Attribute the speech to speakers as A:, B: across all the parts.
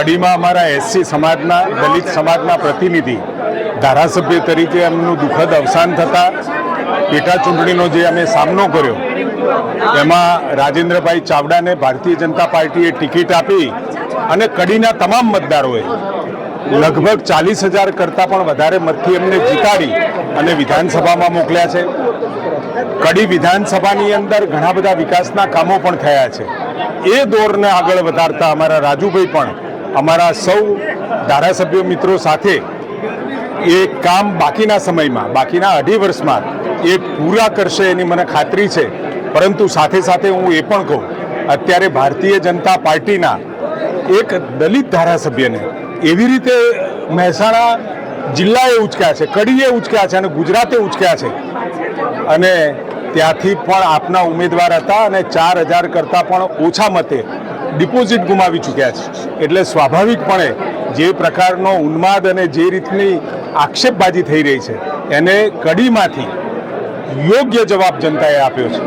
A: કડીમાં અમારા એસસી સમાજના, દલિત સમાજના પ્રતિનિધિ, ધારાસભ્ય તરીકે એમનું દુઃખદ અવસાન થતાં પેટા ચૂંટણીનો જે અમે સામનો કર્યો, એમાં રાજેન્દ્રભાઈ ચાવડાને ભારતીય જનતા પાર્ટીએ ટિકિટ આપી અને કડીના તમામ મતદારોએ લગભગ ચાલીસ હજાર કરતાં પણ વધારે મતથી એમને જીતાડી અને વિધાનસભામાં મોકલ્યા છે. કડી વિધાનસભાની અંદર ઘણા બધા વિકાસના કામો પણ થયા છે. એ દોરને આગળ વધારતા અમારા રાજુભાઈ પણ અમારા સૌ ધારાસભ્ય મિત્રો સાથે એ કામ બાકીના સમયમાં, બાકીના અઢી વર્ષમાં એ પૂરા કરશે એની મને ખાતરી છે. પરંતુ સાથે સાથે હું એ પણ કહું, અત્યારે ભારતીય જનતા પાર્ટીના એક દલિત ધારાસભ્યને એવી રીતે મહેસાણા જિલ્લાએ ઉચક્યા છે, કડીએ ઉચક્યા છે અને ગુજરાતે ઉચક્યા છે. અને ત્યાંથી પણ આપના ઉમેદવાર હતા અને ચાર હજાર કરતાં પણ ઓછા મતે ડિપોઝિટ ગુમાવી ચૂક્યા છે. એટલે સ્વાભાવિકપણે જે પ્રકારનો ઉન્માદ અને જે રીતની આક્ષેપબાજી થઈ રહી છે એને કડીમાંથી યોગ્ય જવાબ જનતાએ આપ્યો છે.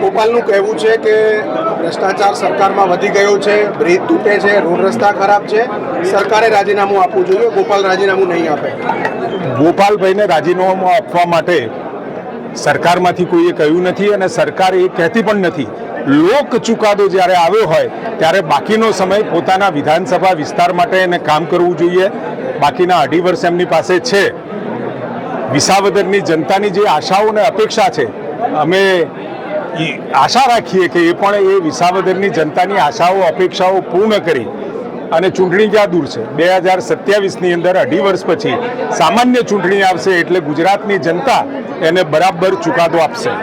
B: ગોપાલનું કહેવું છે કે ભ્રષ્ટાચાર સરકારમાં વધી ગયો છે બ્રિજ તૂટે છે રોડ રસ્તા ખરાબ છે. સરકારે રાજીનામું આપવું જોઈએ ગોપાલ રાજીનામું નહીં આપે.
A: ગોપાલભાઈને રાજીનામું આપવા માટે સરકારમાંથી કોઈએ કહ્યું નથી અને સરકાર એ કહેતી પણ નથી. લોક ચુકાદો જ્યારે આવ્યો હોય, ત્યારે બાકીનો સમય પોતાના વિધાનસભા વિસ્તાર માટે એને કામ કરવું જોઈએ. બાકીના અઢી વર્ષ એમની પાસે છે. વિસાવદરની જનતાની જે આશાઓ અને અપેક્ષા છે, અમે આશા રાખીએ કે એ પણ એ વિસાવદરની જનતાની આશાઓ, અપેક્ષાઓ પૂર્ણ કરી. અને ચૂંટણી ક્યાં દૂર છે? બે હજાર સત્યાવીસની અંદર અઢી વર્ષ પછી સામાન્ય ચૂંટણી આવશે એટલે ગુજરાતની જનતા એને બરાબર ચુકાદો આપશે.